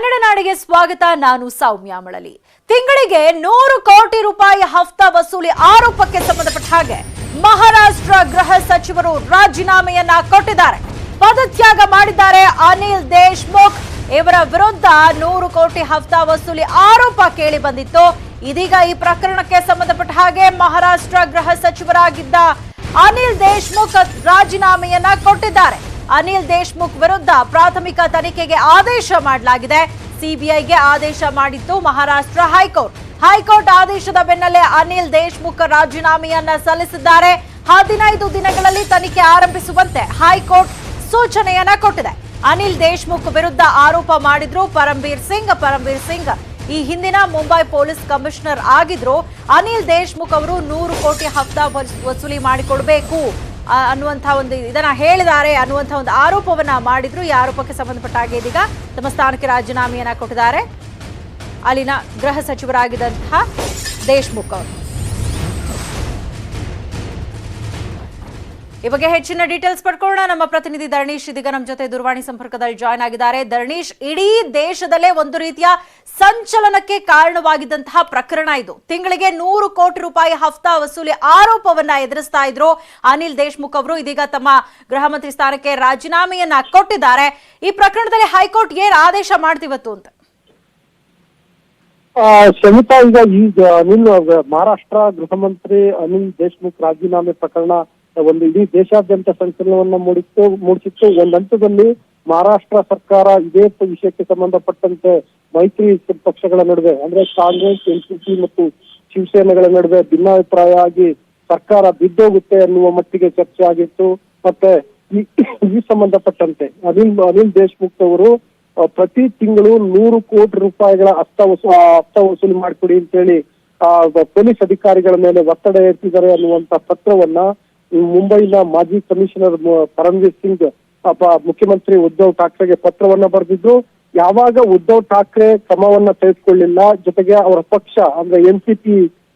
ಕನ್ನಡ ನಾಡಿಗೆ ಸ್ವಾಗತ. ನಾನು ಸೌಮ್ಯ ಮಳಲಿ. ತಿಂಗಳಿಗೆ ನೂರು ಕೋಟಿ ರೂಪಾಯಿ ಹಫ್ತಾ ವಸೂಲಿ ಆರೋಪಕ್ಕೆ ಸಂಬಂಧಪಟ್ಟ ಹಾಗೆ ಮಹಾರಾಷ್ಟ್ರ ಗೃಹ ಸಚಿವರು ರಾಜೀನಾಮೆಯನ್ನ ಕೊಟ್ಟಿದ್ದಾರೆ. ಪದತ್ಯಾಗ ಮಾಡಿದ್ದಾರೆ ಅನಿಲ್ ದೇಶ್ಮುಖ್. ಇವರ ವಿರುದ್ಧ ನೂರು ಕೋಟಿ ಹಫ್ತಾ ವಸೂಲಿ ಆರೋಪ ಕೇಳಿ ಬಂದಿತ್ತು. ಇದೀಗ ಈ ಪ್ರಕರಣಕ್ಕೆ ಸಂಬಂಧಪಟ್ಟ ಹಾಗೆ ಮಹಾರಾಷ್ಟ್ರ ಗೃಹ ಸಚಿವರಾಗಿದ್ದ ಅನಿಲ್ ದೇಶ್ಮುಖ್ ರಾಜೀನಾಮೆಯನ್ನ ಕೊಟ್ಟಿದ್ದಾರೆ. ಅನಿಲ್ ದೇಶ್ಮುಖ್ ವಿರುದ್ಧ ಪ್ರಾಥಮಿಕ ತನಿಖೆಗೆ ಆದೇಶ ಮಾಡಲಾಗಿದೆ. ಸಿಬಿಐಗೆ ಆದೇಶ ಮಾಡಿತ್ತು ಮಹಾರಾಷ್ಟ್ರ ಹೈಕೋರ್ಟ್. ಹೈಕೋರ್ಟ್ ಆದೇಶದ ಬೆನ್ನಲ್ಲೇ ಅನಿಲ್ ದೇಶ್ಮುಖ್ ರಾಜೀನಾಮೆಯನ್ನ ಸಲ್ಲಿಸಿದ್ದಾರೆ. ಹದಿನೈದು ದಿನಗಳಲ್ಲಿ ತನಿಖೆ ಆರಂಭಿಸುವಂತೆ ಹೈಕೋರ್ಟ್ ಸೂಚನೆಯನ್ನ ಕೊಟ್ಟಿದೆ. ಅನಿಲ್ ದೇಶ್ಮುಖ್ ವಿರುದ್ಧ ಆರೋಪ ಮಾಡಿದ್ರು ಪರಂಬೀರ್ ಸಿಂಗ್. ಪರಂಬೀರ್ ಸಿಂಗ್ ಈ ಹಿಂದಿನ ಮುಂಬೈ ಪೊಲೀಸ್ ಕಮಿಷನರ್ ಆಗಿದ್ರು. ಅನಿಲ್ ದೇಶ್ಮುಖ್ ಅವರು ನೂರು ಕೋಟಿ ಹಫ್ತಾ ವಸ್- ವಸೂಲಿ ಮಾಡಿಕೊಡ್ಬೇಕು. ಅನ್ನುವಂಥ ಒಂದು ಇದನ್ನ ಹೇಳಿದ್ದಾರೆ, ಅನ್ನುವಂಥ ಒಂದು ಆರೋಪವನ್ನ ಮಾಡಿದ್ರು. ಈ ಆರೋಪಕ್ಕೆ ಸಂಬಂಧಪಟ್ಟ ಹಾಗೆ ಇದೀಗ ತಮ್ಮ ಸ್ಥಾನಕ್ಕೆ ರಾಜೀನಾಮೆಯನ್ನ ಕೊಟ್ಟಿದ್ದಾರೆ. ಅಲ್ಲಿನ ಗೃಹ ಸಚಿವರಾಗಿದ್ದಂತಹ ದೇಶ್ಮುಖ್ ಅವರು. ಈ ಬಗ್ಗೆ ಹೆಚ್ಚಿನ ಡೀಟೇಲ್ಸ್ ಪಡ್ಕೊಳ್ಳೋಣ. ನಮ್ಮ ಪ್ರತಿನಿಧಿ ಧರಣೀಶ್ ಇದೀಗ ನಮ್ಮ ಜೊತೆ ದೂರವಾಣಿ ಸಂಪರ್ಕದಲ್ಲಿ ಜಾಯ್ನ್ ಆಗಿದ್ದಾರೆ. ಧರಣೀಶ್, ಇಡೀ ದೇಶದಲ್ಲೇ ಒಂದು ರೀತಿಯ ಸಂಚಲನಕ್ಕೆ ಕಾರಣವಾಗಿದ್ದಂತಹ ಪ್ರಕರಣ ಇದು. ತಿಂಗಳಿಗೆ ನೂರು ಕೋಟಿ ರೂಪಾಯಿ ಹಫ್ತಾ ವಸೂಲಿ ಆರೋಪವನ್ನ ಎದುರಿಸ್ತಾ ಇದ್ರು ಅನಿಲ್ ದೇಶ್ಮುಖ್ ಅವರು. ಇದೀಗ ತಮ್ಮ ಗೃಹ ಮಂತ್ರಿ ಸ್ಥಾನಕ್ಕೆ ರಾಜೀನಾಮೆಯನ್ನ ಕೊಟ್ಟಿದ್ದಾರೆ. ಈ ಪ್ರಕರಣದಲ್ಲಿ ಹೈಕೋರ್ಟ್ ಏನ್ ಆದೇಶ ಮಾಡ್ತಿವತ್ತು ಅಂತ? ಶಮಿತಾ ಈಗ ಈಗ ಅನಿಲ್ ಮಹಾರಾಷ್ಟ್ರ ಗೃಹ ಮಂತ್ರಿ ಅನಿಲ್ ದೇಶ್ಮುಖ್ ರಾಜೀನಾಮೆ ಪ್ರಕರಣ ಒಂದು ಇಡೀ ದೇಶಾದ್ಯಂತ ಸಂಚಲನವನ್ನ ಮೂಡಿತ್ತು, ಮೂಡಿಸಿತ್ತು. ಒಂದ್ ಹಂತದಲ್ಲಿ ಮಹಾರಾಷ್ಟ್ರ ಸರ್ಕಾರ ಇದೇ ವಿಷಯಕ್ಕೆ ಸಂಬಂಧಪಟ್ಟಂತೆ ಮೈತ್ರಿ ಪಕ್ಷಗಳ ನಡುವೆ, ಅಂದ್ರೆ ಕಾಂಗ್ರೆಸ್ ಎನ್ಸಿಪಿ ಮತ್ತು ಶಿವಸೇನೆಗಳ ನಡುವೆ ಭಿನ್ನಾಭಿಪ್ರಾಯ ಆಗಿ ಸರ್ಕಾರ ಬಿದ್ದೋಗುತ್ತೆ ಅನ್ನುವ ಮಟ್ಟಿಗೆ ಚರ್ಚೆ ಆಗಿತ್ತು. ಮತ್ತೆ ಈ ಸಂಬಂಧಪಟ್ಟಂತೆ ಅನಿಲ್ ಅನಿಲ್ ದೇಶ್ಮುಖ್ ಅವರು ಪ್ರತಿ ತಿಂಗಳು ನೂರು ಕೋಟಿ ರೂಪಾಯಿಗಳ ಹಸ್ತ ವಸೂ ಅಸ್ತ ವಸೂಲಿ ಮಾಡಿಕೊಡಿ ಅಂತೇಳಿ ಪೊಲೀಸ್ ಅಧಿಕಾರಿಗಳ ಮೇಲೆ ಒತ್ತಡ ಹೇರ್ತಿದ್ದಾರೆ ಅನ್ನುವಂತ ಪತ್ರವನ್ನ ಮುಂಬೈನ ಮಾಜಿ ಕಮಿಷನರ್ ಪರಮ್ವೀರ್ ಸಿಂಗ್ ಮುಖ್ಯಮಂತ್ರಿ ಉದ್ಧವ್ ಠಾಕ್ರೆಗೆ ಪತ್ರವನ್ನ ಬರೆದಿದ್ರು. ಯಾವಾಗ ಉದ್ಧವ್ ಠಾಕ್ರೆ ಕ್ರಮವನ್ನ ತೆಗೆದುಕೊಳ್ಳಿಲ್ಲ, ಜೊತೆಗೆ ಅವರ ಪಕ್ಷ, ಅಂದ್ರೆ ಎನ್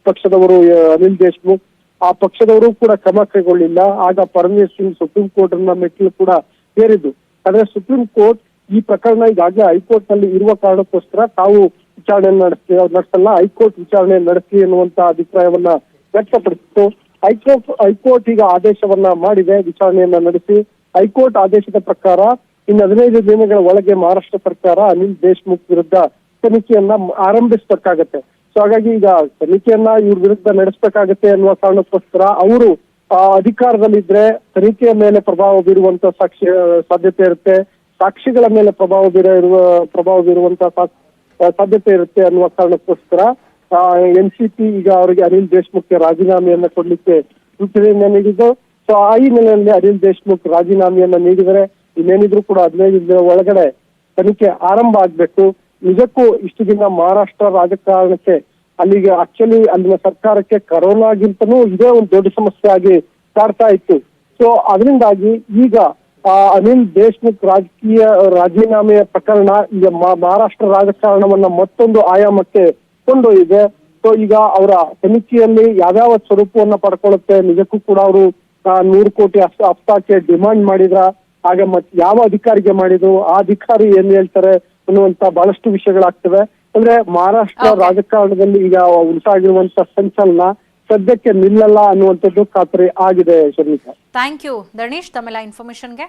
ಪಕ್ಷದವರು ಅನಿಲ್ ದೇಶ್ಮುಖ್, ಆ ಪಕ್ಷದವರು ಕೂಡ ಕ್ರಮ ಕೈಗೊಳ್ಳಿಲ್ಲ. ಆಗ ಪರಮ್ವೀರ್ ಸಿಂಗ್ ಸುಪ್ರೀಂ ಕೋರ್ಟ್ನ ಮೆಟ್ಟಿಲು ಕೂಡ ಸೇರಿದ್ದು ಆದ್ರೆ ಸುಪ್ರೀಂ ಕೋರ್ಟ್ ಈ ಪ್ರಕರಣ ಈಗಾಗಲೇ ಹೈಕೋರ್ಟ್ನಲ್ಲಿ ಇರುವ ಕಾರಣಕ್ಕೋಸ್ಕರ ತಾವು ವಿಚಾರಣೆ ನಡೆಸ್ತಿ, ನಡೆಸಲ್ಲ. ಹೈಕೋರ್ಟ್ ವಿಚಾರಣೆ ನಡೆಸಿ ಎನ್ನುವಂತ ಅಭಿಪ್ರಾಯವನ್ನ ವ್ಯಕ್ತಪಡಿಸಿತ್ತು. ಹೈಕೋರ್ಟ್ ಹೈಕೋರ್ಟ್ ಈಗ ಆದೇಶವನ್ನ ಮಾಡಿದೆ ವಿಚಾರಣೆಯನ್ನ ನಡೆಸಿ. ಹೈಕೋರ್ಟ್ ಆದೇಶದ ಪ್ರಕಾರ ಇನ್ನು ಹದಿನೈದು ದಿನಗಳ ಒಳಗೆ ಮಹಾರಾಷ್ಟ್ರ ಸರ್ಕಾರ ಅನಿಲ್ ದೇಶ್ಮುಖ್ ವಿರುದ್ಧ ತನಿಖೆಯನ್ನ ಆರಂಭಿಸಬೇಕಾಗತ್ತೆ. ಸೊ ಹಾಗಾಗಿ ಈಗ ತನಿಖೆಯನ್ನ ಇವ್ರ ವಿರುದ್ಧ ನಡೆಸಬೇಕಾಗತ್ತೆ ಅನ್ನುವ ಕಾರಣಕ್ಕೋಸ್ಕರ ಅವರು ಆ, ಅಧಿಕಾರದಲ್ಲಿದ್ರೆ ತನಿಖೆಯ ಮೇಲೆ ಪ್ರಭಾವ ಬೀರುವಂತ ಸಾಕ್ಷಿ ಸಾಧ್ಯತೆ ಇರುತ್ತೆ. ಸಾಕ್ಷಿಗಳ ಮೇಲೆ ಪ್ರಭಾವ ಬೀರ ಇರುವ ಪ್ರಭಾವ ಬೀರುವಂತ ಸಾಧ್ಯತೆ ಇರುತ್ತೆ ಅನ್ನುವ ಕಾರಣಕ್ಕೋಸ್ಕರ ಎನ್ ಸಿ ಪಿ ಈಗ ಅವರಿಗೆ ಅನಿಲ್ ದೇಶ್ಮುಖ್ಗೆ ರಾಜೀನಾಮೆಯನ್ನ ಕೊಡ್ಲಿಕ್ಕೆ ಸೂಚನೆಯನ್ನ ನೀಡಿದ್ದು. ಸೊ ಆ ಹಿನ್ನೆಲೆಯಲ್ಲಿ ನೆಲೆಯಲ್ಲಿ ಅನಿಲ್ ದೇಶ್ಮುಖ್ ರಾಜೀನಾಮೆಯನ್ನ ನೀಡಿದರೆ ಇನ್ನೇನಿದ್ರು ಕೂಡ ಹದಿನೈದು ದಿನ ಒಳಗಡೆ ತನಿಖೆ ಆರಂಭ ಆಗ್ಬೇಕು. ನಿಜಕ್ಕೂ ಇಷ್ಟು ದಿನ ಮಹಾರಾಷ್ಟ್ರ ರಾಜಕಾರಣಕ್ಕೆ ಅಲ್ಲಿಗೆ ಆಕ್ಚುಲಿ ಅಲ್ಲಿನ ಸರ್ಕಾರಕ್ಕೆ ಕರೋನಾಗಿಂತನೂ ಇದೇ ಒಂದು ದೊಡ್ಡ ಸಮಸ್ಯೆ ಆಗಿ ಕಾಡ್ತಾ ಇತ್ತು. ಸೊ ಅದರಿಂದಾಗಿ ಈಗ ಅನಿಲ್ ದೇಶ್ಮುಖ್ ರಾಜಕೀಯ ರಾಜೀನಾಮೆಯ ಪ್ರಕರಣ ಈಗ ಮಹಾರಾಷ್ಟ್ರ ರಾಜಕಾರಣವನ್ನ ಮತ್ತೊಂದು ಆಯಾಮಕ್ಕೆ ಕೊಂಡೊಯ್ದಿದೆ ಸೊ ಈಗ ಅವರ ತನಿಖೆಯಲ್ಲಿ ಯಾವ್ಯಾವ ಸ್ವರೂಪವನ್ನ ಪಡ್ಕೊಳ್ಳುತ್ತೆ ನಿಜಕ್ಕೂ ಕೂಡ ಅವರು ನೂರು ಕೋಟಿ ಅಷ್ಟು ಅಪ್ತಾಕ್ಕೆ ಡಿಮಾಂಡ್ ಮಾಡಿದ್ರ ಹಾಗೆ ಮತ್ ಯಾವ ಅಧಿಕಾರಿಗೆ ಮಾಡಿದ್ರು ಆ ಅಧಿಕಾರಿ ಏನ್ ಹೇಳ್ತಾರೆ ಅನ್ನುವಂತ ಬಹಳಷ್ಟು ವಿಷಯಗಳಾಗ್ತವೆ. ಅಂದ್ರೆ ಮಹಾರಾಷ್ಟ್ರ. ರಾಜಕಾರಣದಲ್ಲಿ ಈಗ ಉಂಟಾಗಿರುವಂತ ಸಂಚಲನ ಸದ್ಯಕ್ಕೆ ನಿಲ್ಲಲ್ಲ ಅನ್ನುವಂಥದ್ದು ಖಾತ್ರಿ ಆಗಿದೆ ಶರ್ಮಿಕಾ. ಥ್ಯಾಂಕ್ ಯು ಧರಣೀಶ್ ತಮ್ಮೆಲ್ಲ ಇನ್ಫಾರ್ಮೇಶನ್ಗೆ